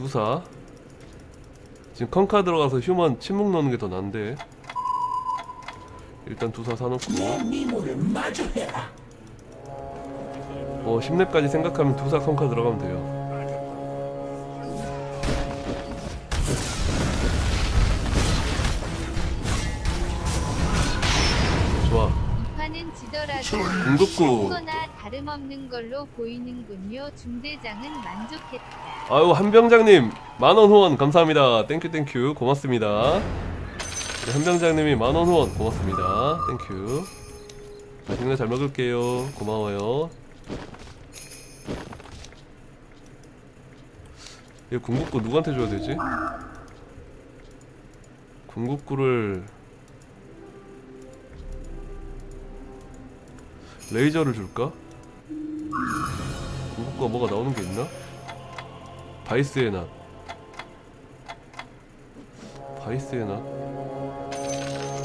두사. 지금 컨카 들어가서 휴먼 침묵 넣는 게 더 난데. 일단 두사 사놓고. 어 10렙까지 생각하면 두사 컨카 들어가면 돼요. 좋아. 지더라도 거나 다름없는 걸로 보이는군요. 중대장은 만족했다. 아유 한병장님 만원 후원 감사합니다. 땡큐 땡큐 고맙습니다. 우리 한병장님이 만원 후원 고맙습니다. 땡큐 맛있는 거 잘 먹을게요. 고마워요. 이 궁극구 누구한테 줘야 되지? 궁극구를 레이저를 줄까? 궁극구가 뭐가 나오는 게 있나? 바이스의 낫. 바이스의 낫?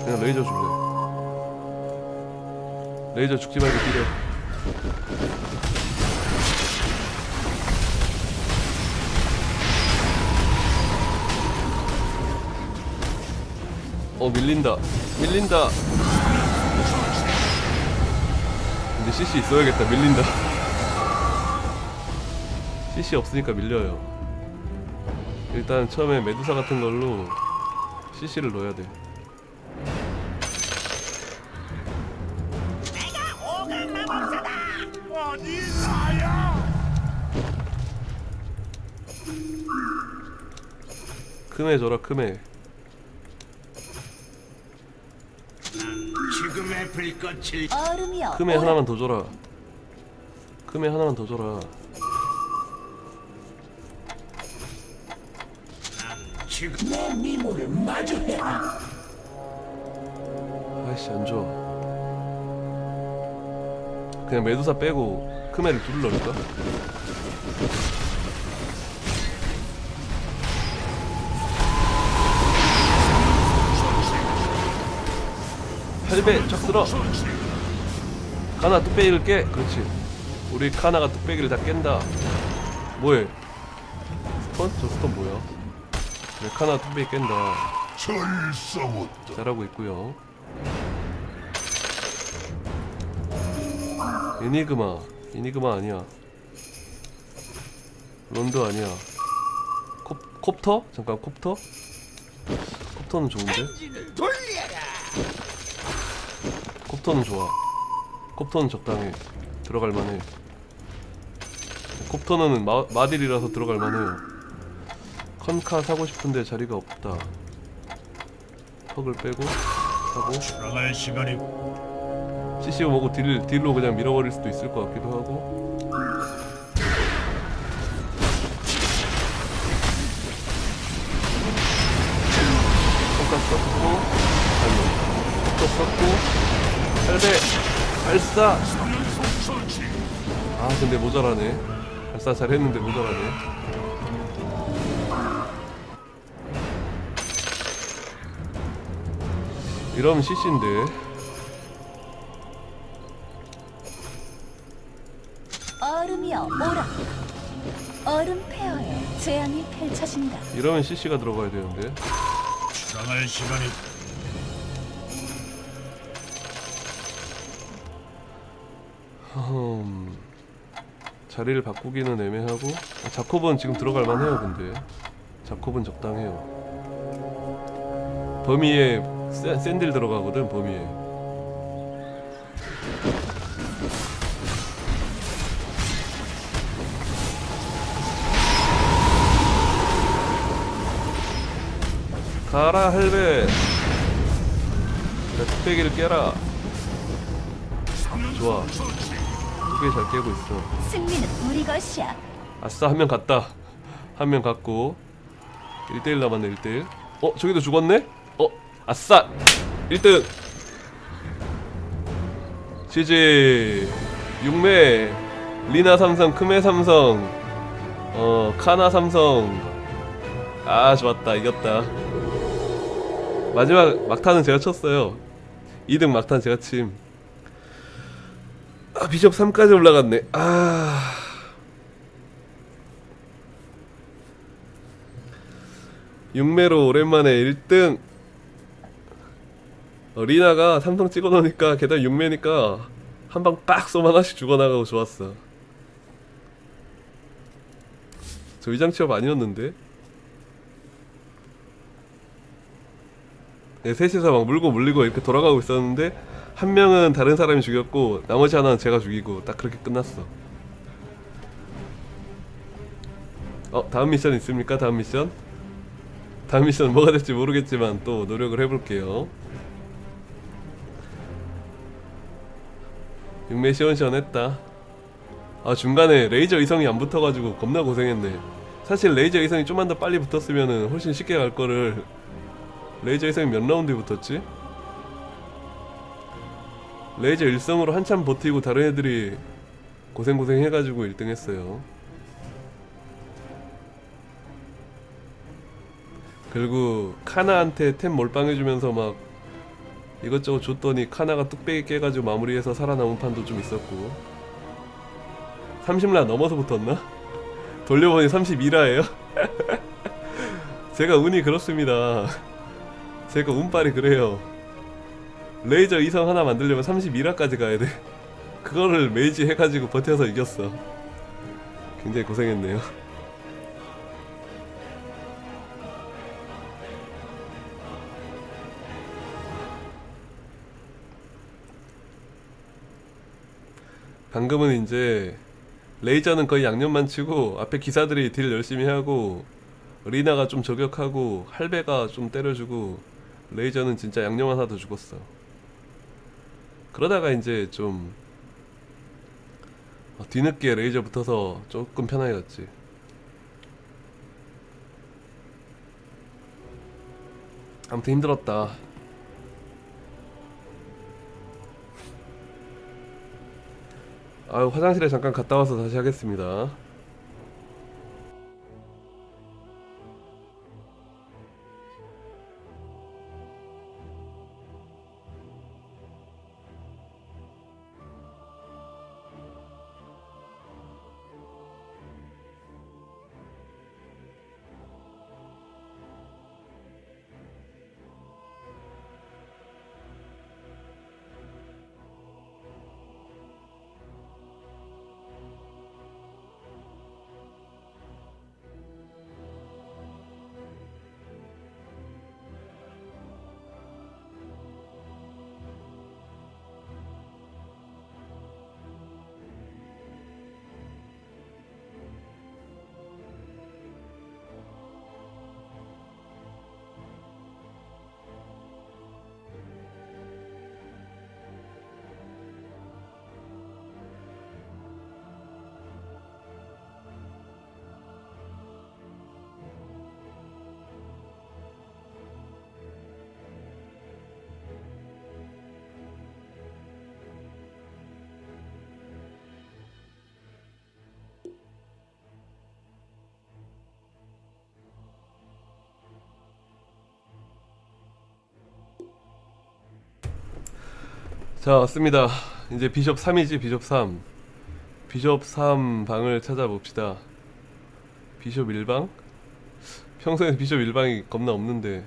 그냥 레이저 줄래? 레이저 죽지 말고 뛰려 어 밀린다. 밀린다. 근데 CC 있어야겠다. 밀린다. CC 없으니까 밀려요 일단 처음에 메두사 같은 걸로 CC를 넣어야 돼. 크메 줘라 크메. 지금의 불꽃을 크메 하나만 더 줘라. 크메 하나만 더 줘라 지금 아이씨 안 줘. 그냥 메두사 빼고 크메를 넣을까? 할배 척 쓸어 카나 뚝배기를 깨 그렇지. 우리 카나가 뚝배기를 다 깬다. 뭐해? 스턴? 저 스턴 뭐야 네, 카나 뚝배기 깬다 잘하고 있고요. 이니그마, 이니그마 아니야. 론도 아니야. 콥 콥터? 잠깐 콥터? 콥터는 좋은데? 콥터는 좋아. 콥터는 적당해. 들어갈 만해. 콥터는 마, 마딜이라서 들어갈 만해요. 컨카 사고 싶은데 자리가 없다. 턱을 빼고 하고 나갈 시간이 CC고 뭐고 딜, 딜로 그냥 밀어버릴 수도 있을 것 같기도 하고. tonka 썼고 아니 또 썼고. 팔배 발사! 아 근데 모자라네. 발사 잘했는데 모자라네 이러면 CC인데 얼음이여 오라? 얼음 페어에 재앙이 펼쳐진다. 이러면 CC가 들어가야 되는데. 나갈 시간이 음, 자리를 바꾸기는 애매하고. 아, 자콥은 지금 들어갈 만해요 근데. 자콥은 적당해요. 범위에 샌- 샌들 들어가거든 범위에. 가라 할배 내 뚝배기를 깨라. 좋아. 뚝배기 잘 깨고 있어. 승리는 우리 것이야. 아싸 한 명 갔다. 한 명 갔고. 1대1 남았네 1대1 어 저기도 죽었네? 어 아싸. 1등. 지지. 육매. 리나 삼성 크메 삼성. 어 카나 삼성. 아 좋았다. 이겼다. 마지막 막타는 제가 쳤어요. 2등 막타는 제가 침. 아, 비숍 3까지 올라갔네. 아. 육매로 오랜만에 1등 어, 리나가 삼성 찍어놓으니까 게다가 육매니까 한 방 빡 쏘면 하나씩 죽어나가고 좋았어. 저 위장 취업 아니었는데? 네, 셋이서 막 물고 물리고 이렇게 돌아가고 있었는데 한 명은 다른 사람이 죽였고 나머지 하나는 제가 죽이고 딱 그렇게 끝났어. 어 다음 미션 있습니까? 다음 미션? 다음 미션 뭐가 될지 모르겠지만 또 노력을 해볼게요 육매 시원시원했다. 아 중간에 레이저 이성이 안 붙어가지고 겁나 고생했네. 사실 레이저 이성이 좀만 더 빨리 붙었으면 훨씬 쉽게 갈 거를. 레이저 이성이 몇 라운드에 붙었지? 레이저 일성으로 한참 버티고 다른 애들이 고생고생 해가지고 1등 했어요. 그리고 카나한테 템 몰빵해주면서 막 이것저것 줬더니 카나가 뚝배기 깨가지고 마무리해서 살아남은 판도 좀 있었고. 30라 넘어서 붙었나? 돌려보니 32라예요? 제가 운이 그렇습니다. 제가 운빨이 그래요. 레이저 이성 하나 만들려면 32라까지 가야 돼. 그거를 메이지 해가지고 버텨서 이겼어. 굉장히 고생했네요 방금은 이제 레이저는 거의 양념만 치고 앞에 기사들이 딜 열심히 하고 리나가 좀 저격하고 할배가 좀 때려주고 레이저는 진짜 양념 하나 더 죽었어. 그러다가 이제 좀 어, 뒤늦게 레이저 붙어서 조금 편해졌지. 아무튼 힘들었다. 아유 화장실에 잠깐 갔다 와서 다시 하겠습니다. 자 왔습니다. 이제 비숍 3이지 비숍 3. 비숍 3 방을 찾아봅시다. 비숍 1방? 평소에 비숍 1방이 겁나 없는데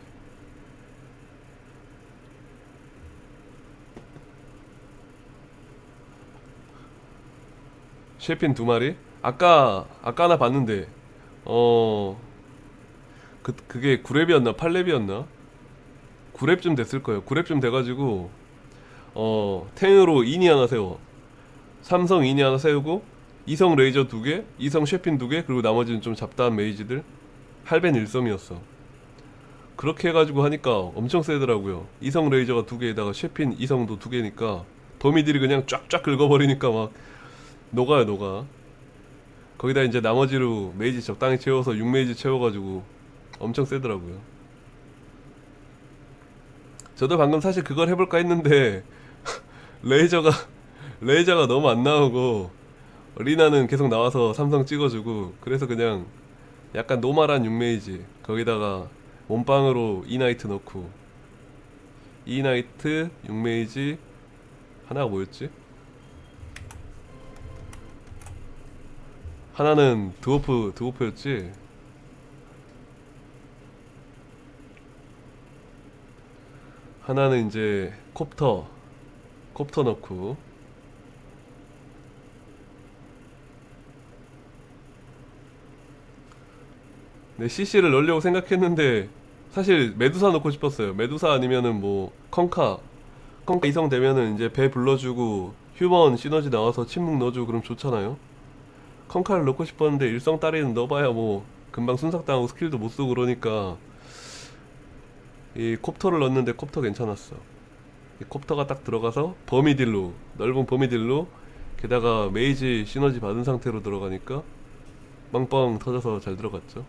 셰핀 두 마리? 아까 아까 하나 봤는데 어 그, 그게 9렙이었나 8렙이었나 9렙쯤 됐을 거예요 9렙쯤 돼가지고 어 탱으로 인이 하나 세워. 삼성 인이 하나 세우고 이성 레이저 두개 이성 셰핀 두개 그리고 나머지는 좀 잡다한 메이지들 할벤 일섬이었어. 그렇게 해가지고 하니까 엄청 세더라고요. 이성 레이저가 두 개에다가 셰핀 이성도 두 개니까 더미들이 그냥 쫙쫙 긁어버리니까 막 녹아요 녹아. 거기다 이제 나머지로 메이지 적당히 채워서 6메이지 채워가지고 엄청 세더라고요. 저도 방금 사실 그걸 해볼까 했는데 레이저가 레이저가 너무 안 나오고 리나는 계속 나와서 삼성 찍어주고 그래서 그냥 약간 노말한 6메이지. 거기다가 몸빵으로 이나이트 넣고 이나이트 6메이지 하나가 뭐였지? 하나는 드워프 드워프였지. 하나는 이제 콥터 콥터 넣고. 네 CC를 넣으려고 생각했는데 사실 메두사 넣고 싶었어요. 메두사 아니면은 뭐 컹카 컹카 이성 되면은 이제 배 불러주고 휴먼 시너지 나와서 침묵 넣어주고 그럼 좋잖아요. 컹카를 넣고 싶었는데 일성 따리는 넣어봐야 뭐 금방 순삭당하고 스킬도 못 쓰고 그러니까 이 콥터를 넣었는데 콥터 괜찮았어. 이 콥터가 딱 들어가서 버미딜로 넓은 버미딜로 게다가 메이지 시너지 받은 상태로 들어가니까 빵빵 터져서 잘 들어갔죠.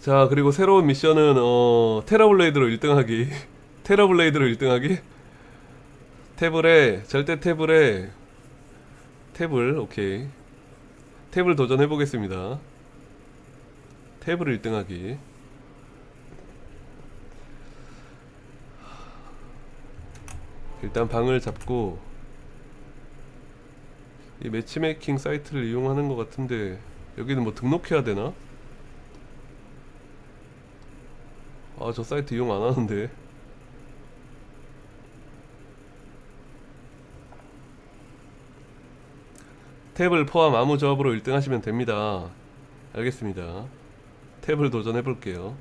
자 그리고 새로운 미션은 어 테라블레이드로 1등하기. 테라블레이드로 1등하기. 태블에 절대 태블에 탭을 오케이. 탭을 도전해 보겠습니다. 탭을 1등하기 일단 방을 잡고 이 매치메이킹 사이트를 이용하는 것 같은데 여기는 뭐 등록해야 되나? 아 저 사이트 이용 안 하는데. 탭을 포함 아무 조합으로 1등 하시면 됩니다. 알겠습니다. 탭을 도전해 볼게요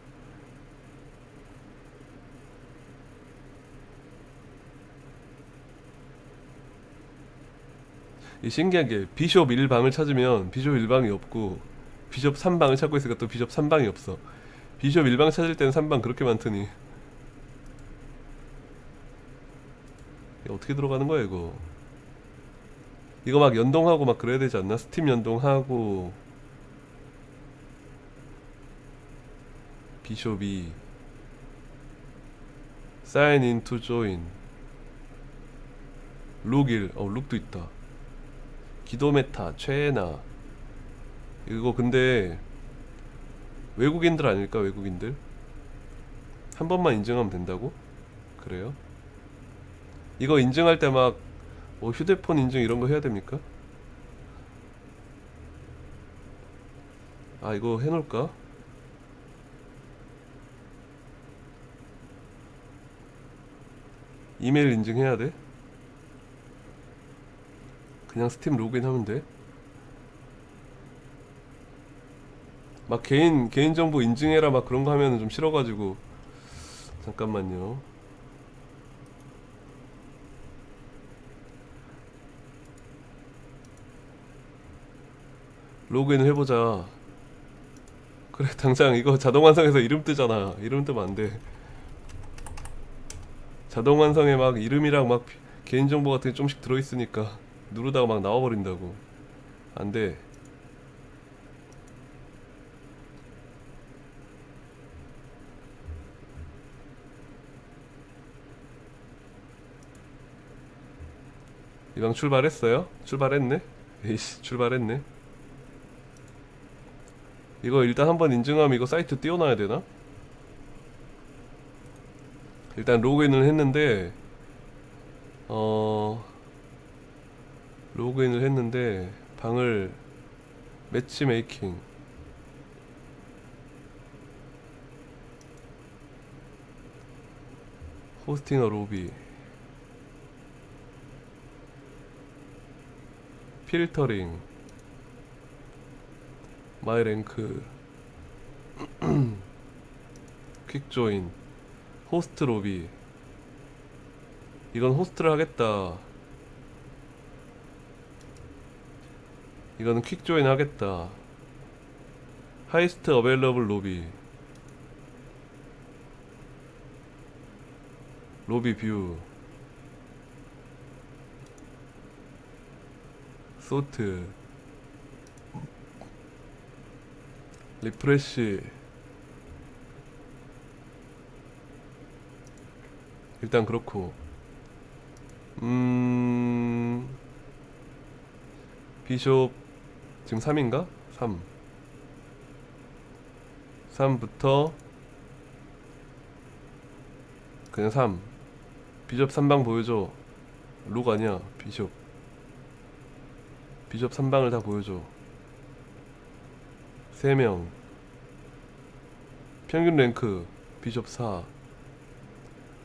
신기한 게 비숍 1방을 찾으면 비숍 1방이 없고 비숍 3방을 찾고 있으니까 또 비숍 3방이 없어. 비숍 1방 찾을 때는 3방 그렇게 많더니. 어떻게 들어가는 거야 이거? 이거 막 연동하고 막 그래야 되지 않나? 스팀 연동하고. 비숍이. in to join 룩일. 어 룩도 있다 기도 메타 최애나. 이거 근데 외국인들 아닐까 외국인들? 한 번만 인증하면 된다고? 그래요? 이거 인증할 때 막 뭐 휴대폰 인증 이런 거 해야 됩니까? 아 이거 해놓을까? 이메일 인증해야 돼 그냥 스팀 로그인 하면 돼. 막 개인 개인 정보 인증해라 막 그런 거 하면은 좀 싫어가지고 잠깐만요. 로그인을 해보자. 그래 당장 이거 자동 완성해서 이름 뜨잖아. 이름 뜨면 안 돼. 자동 완성에 막 이름이랑 막 개인 정보 같은 게 좀씩 들어 있으니까. 누르다가 막 나와버린다고 안돼 이방 출발했어요? 출발했네? 에이씨 출발했네 이거 일단 한번 인증하면 이거 사이트 띄워놔야 되나? 일단 로그인을 했는데 어... 로그인을 했는데 방을 매치 메이킹. 호스팅어 로비. 필터링. 마이 랭크. 퀵 조인. 호스트 로비. 이건 호스트를 하겠다 이거는 퀵 조인 하겠다. 하이스트 어벨러블 로비. 로비 뷰. 소트. 리프레시. 일단 그렇고. 음. 비숍 지금 3인가? 3 3부터 그냥 3 비숍 3방 보여줘. 룩 아니야 비숍. 비숍 3방을 다 보여줘. 3명. 평균 랭크 비숍 4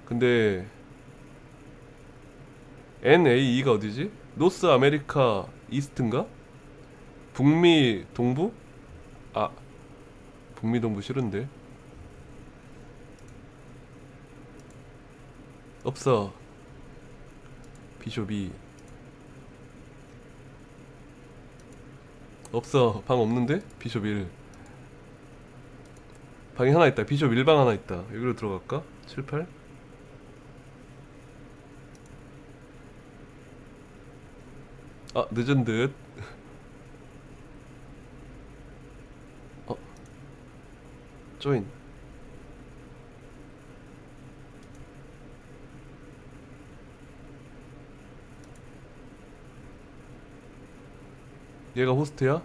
근데 NAE가 어디지? 노스 아메리카 이스트인가? 북미 동부? 아 북미 동부 싫은데 없어 비숍이 없어 방 없는데? 비숍 1 방이 하나 있다 비숍 1방 하나 있다 여기로 들어갈까? 7, 8? 아 늦은 듯 어 조인 얘가 호스트야?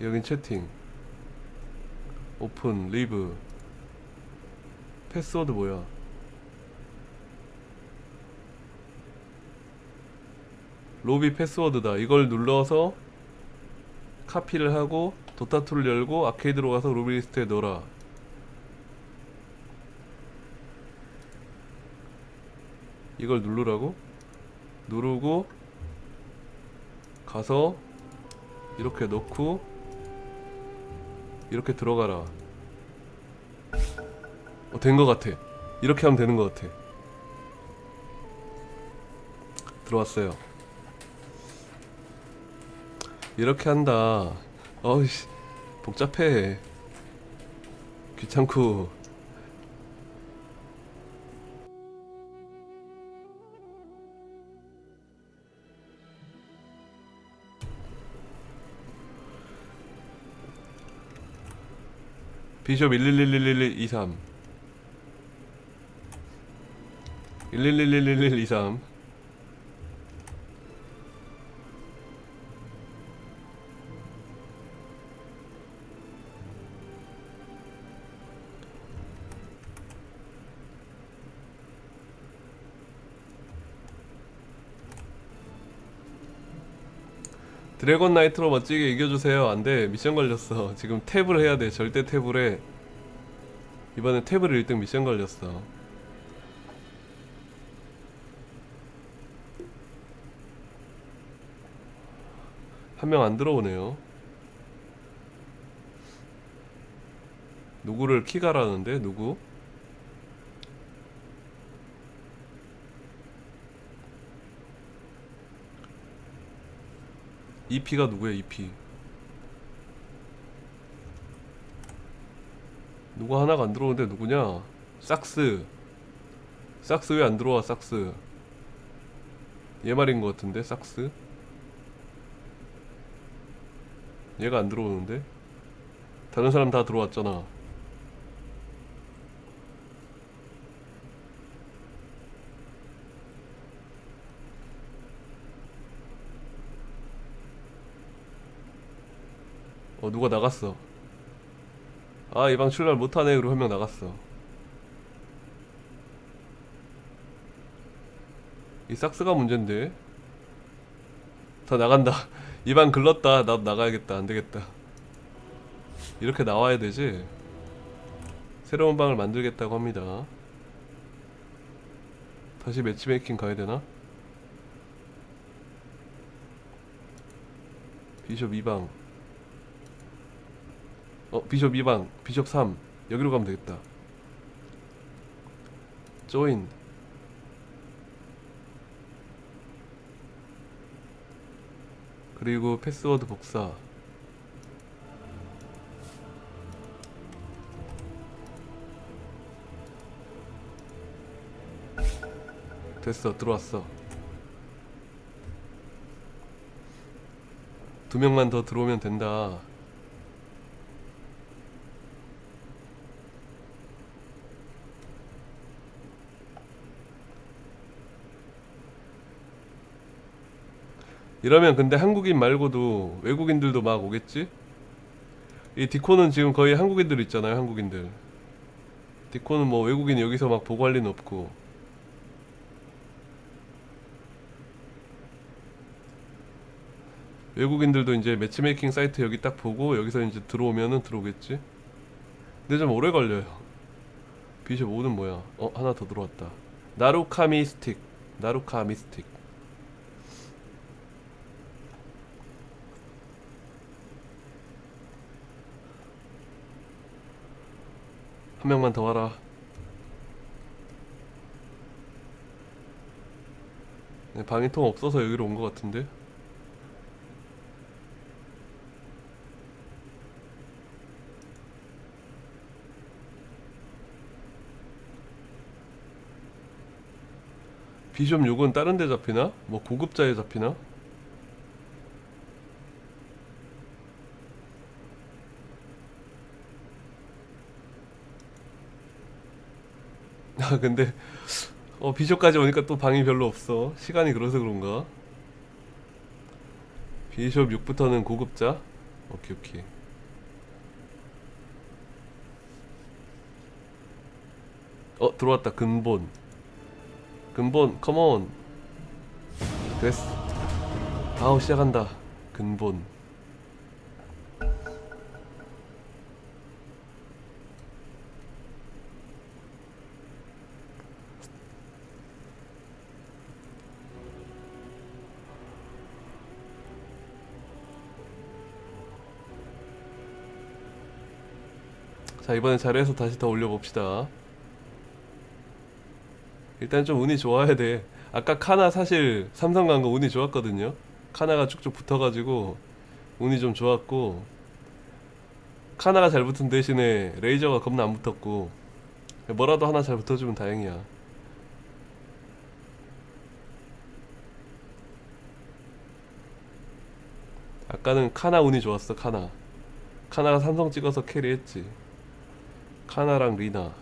여긴 채팅. 오픈 리브. 패스워드 뭐야? 로비 패스워드다. 이걸 눌러서 카피를 하고 도타2를 열고 아케이드로 가서 로비 리스트에 넣어라 이걸 누르라고? 누르고 가서 이렇게 넣고 이렇게 들어가라. 어, 된것 같아. 이렇게 하면 되는 것 같아. 들어왔어요 이렇게 한다. 어이씨 복잡해. 귀찮고. 비숍 11111123 11111123 드래곤 나이트로 멋지게 이겨주세요. 안돼 미션 걸렸어. 지금 탭을 해야 돼. 절대 탭을 해. 이번에 탭을 1등 미션 걸렸어. 한 명 안 들어오네요. 누구를 키가라는데 누구? EP가 누구야 EP 누가 하나가 안 들어오는데 누구냐? 삭스. 삭스 왜 안 들어와 삭스? 얘 말인 것 같은데 삭스? 얘가 안 들어오는데? 다른 사람 다 들어왔잖아 어 누가 나갔어? 아이방 출발 못하네. 그리고 한 명 나갔어. 이 삭스가 문제인데. 다 나간다. 이방 글렀다. 나도 나가야겠다. 안되겠다. 이렇게 나와야 되지? 새로운 방을 만들겠다고 합니다. 다시 매치메이킹 가야 되나? 비숍 2방 어 비숍 2방 비숍 3 여기로 가면 되겠다. 조인 그리고 패스워드 복사. 됐어 들어왔어. 두 명만 더 들어오면 된다 이러면 근데 한국인 말고도 외국인들도 막 오겠지? 이 디코는 지금 거의 한국인들 있잖아요 한국인들 디코는 뭐 외국인 여기서 막 보고 할 리는 없고 외국인들도 이제 매치메이킹 사이트 여기 딱 보고 여기서 이제 들어오면은 들어오겠지. 근데 좀 오래 걸려요. 비숍 5는 뭐야? 어 하나 더 들어왔다. 나루카 미 스틱. 나루카 미 스틱. 한 명만 더 와라. 네, 방위통 없어서 여기로 온 것 같은데. 비숍 6은 다른 데 잡히나? 뭐 고급자에 잡히나? 아 근데 어 비숍까지 오니까 또 방이 별로 없어. 시간이 그래서 그런가? 비숍 6부터는 고급자? 오케이 오케이. 어 들어왔다. 근본. 근본 컴온 됐어 아우 시작한다. 근본 자 이번엔 잘해서 다시 더 올려봅시다. 일단 좀 운이 좋아야 돼. 아까 카나 사실 삼성 간 거 운이 좋았거든요. 카나가 쭉쭉 붙어가지고 운이 좀 좋았고 카나가 잘 붙은 대신에 레이저가 겁나 안 붙었고 뭐라도 하나 잘 붙어주면 다행이야. 아까는 카나 운이 좋았어 카나. 카나가 삼성 찍어서 캐리했지 카나랑 리나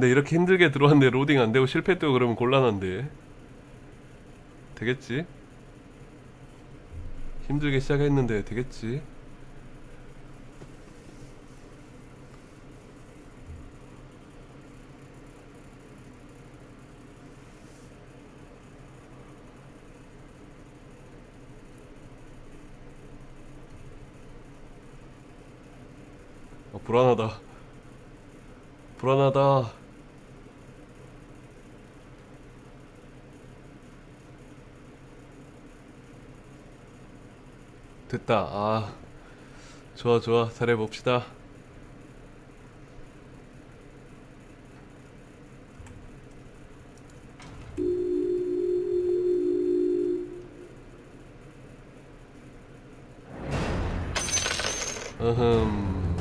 근데 이렇게 힘들게 들어왔는데 로딩 안 되고 실패했다고 그러면 곤란한데 되겠지? 힘들게 시작했는데 되겠지? 어, 불안하다. 불안하다. 됐다. 아, 좋아, 좋아. 잘해봅시다. 으흠.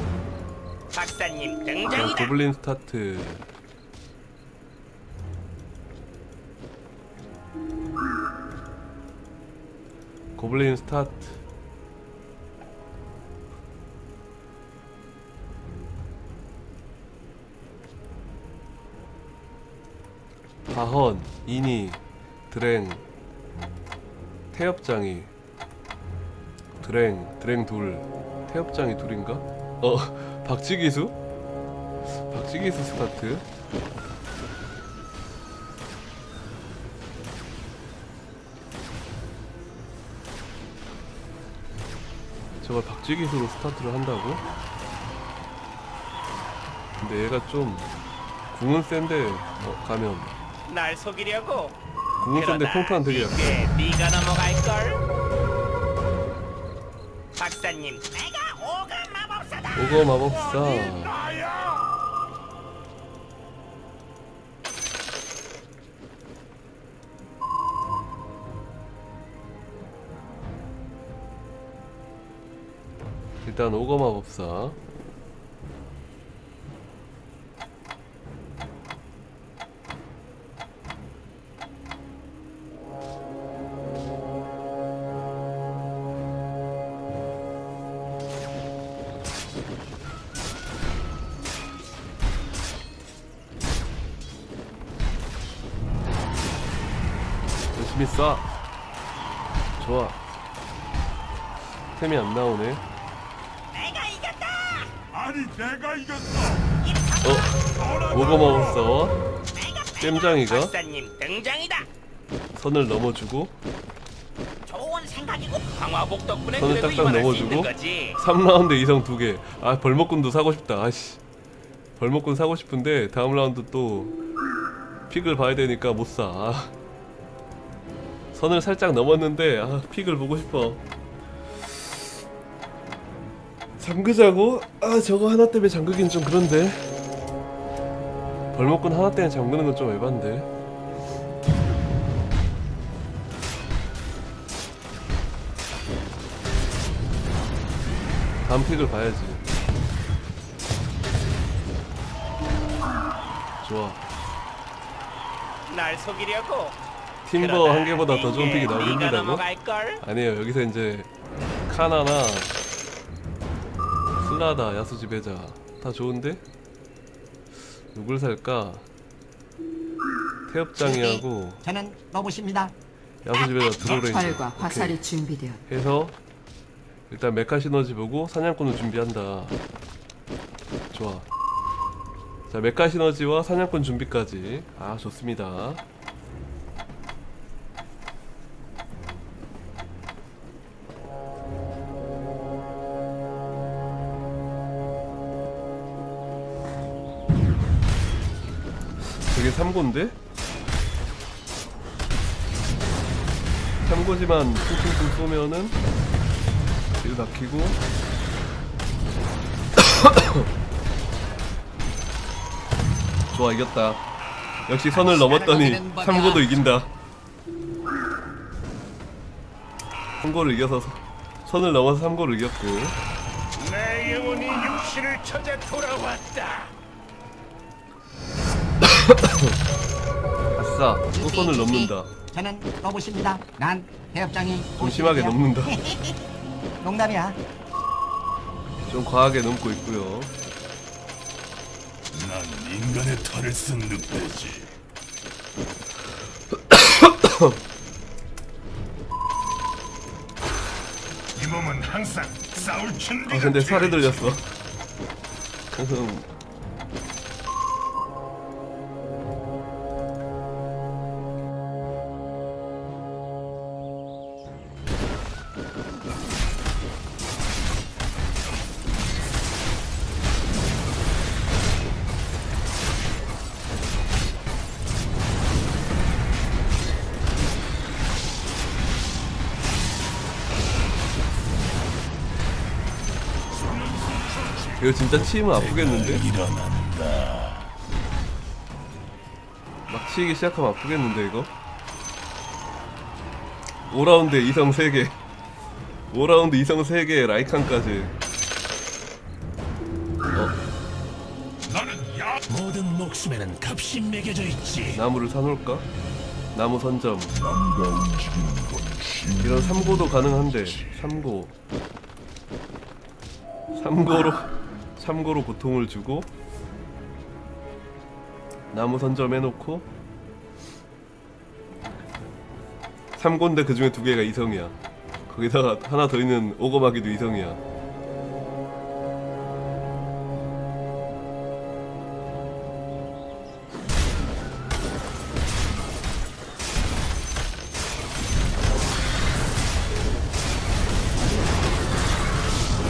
박사님 자, 등장이다. 고블린 스타트. 고블린 스타트. 다헌, 이니, 드랭, 태엽장이, 드랭, 드랭 둘, 태엽장이 둘인가? 어, 박치기수? 박치기수 스타트 저걸 박치기수로 스타트를 한다고? 근데 얘가 좀 궁은 센데 어, 가면 날 속이려고. 평타는 되게 약해 이게 네가 넘어갈 걸. 박사님, 내가 오가 마법사다. 오거 마법사. 일단 오거 마법사 템이 안 나오네 내가 이겼다. 아니 내가 이겼어. 어? 뭐가 먹었어? 겜장이가 박사님 등장이다. 선을 넘어주고 좋은 생각이고 방화복 덕분에 선을 그래도 딱딱 이만할 수 넘어주고 있는 거지. 3라운드 이성 2개 아 벌목꾼도 사고 싶다 아씨 벌목꾼 사고 싶은데 다음 라운드 또 픽을 봐야 되니까 못사 아. 선을 살짝 넘었는데 아 픽을 보고 싶어 잠그자고? 아 저거 하나 때문에 잠그긴 좀 그런데 벌목꾼 하나 때문에 잠그는 건좀 에반데 다음 픽을 봐야지 좋아 날 속이려고. 팀버 한 개보다 더 좋은 픽이 네가 힘들다고? 아니에요 여기서 이제 카나나 슬라다 야수 지배자. 다 좋은데? 누굴 살까? 태엽장이하고 저는 로봇입니다. 야수 지배자 드로레인저 활과 화살이 준비되었. 해서 일단 메카 시너지 보고 사냥꾼을 준비한다. 좋아. 자 메카 시너지와 사냥꾼 준비까지. 아 좋습니다 저게 3고인데? 3고지만 퉁퉁퉁 쏘면은 일 막히고. 좋아 이겼다. 역시 선을 넘었더니 3고도 이긴다. 3고를 이겨서 서- 선을 넘어서 3고를 이겼고. 내 영혼이 육신을 찾아 돌아왔다. 아싸 또 선을 넘는다 저는 로봇입니다. 난 해협장이 좀 심하게 넘는다 농담이야. 좀 과하게 넘고 있고요 난 인간의 탈을 쓴 늑대지. 이 몸은 항상 싸울 준비가 아 근데 살이. 들렸어 음. 이거 진짜 치면 아프겠는데? 막 치기 시작하면 아프겠는데 이거? 5라운드 이성 3개 5라운드 이성 3개 라이칸까지 야 모든 목숨에는 값이 매겨져 있지. 나무를 사놓을까? 나무 선점 이런 3고도 가능한데 3고 3고로 3고로 고통을 주고 나무 선점 해놓고 3고인데 그 중에 두 개가 이성이야. 거기다가 하나 더 있는 오거마기도 이성이야.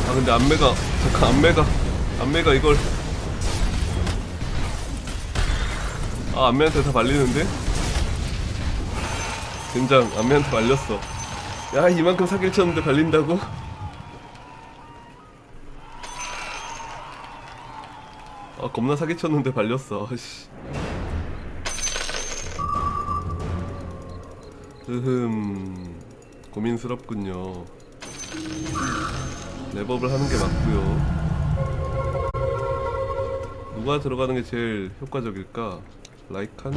아 근데 안매가 잠깐 안매가 안매가 이걸 아 안매한테 다 발리는데? 된장 안매한테 발렸어 야 이만큼 사기를 쳤는데 발린다고? 아 겁나 사기 쳤는데 발렸어 씨. 으흠 고민스럽군요 랩업을 하는 게 맞고요. 누가 들어가는 게 제일 효과적일까? 라이칸?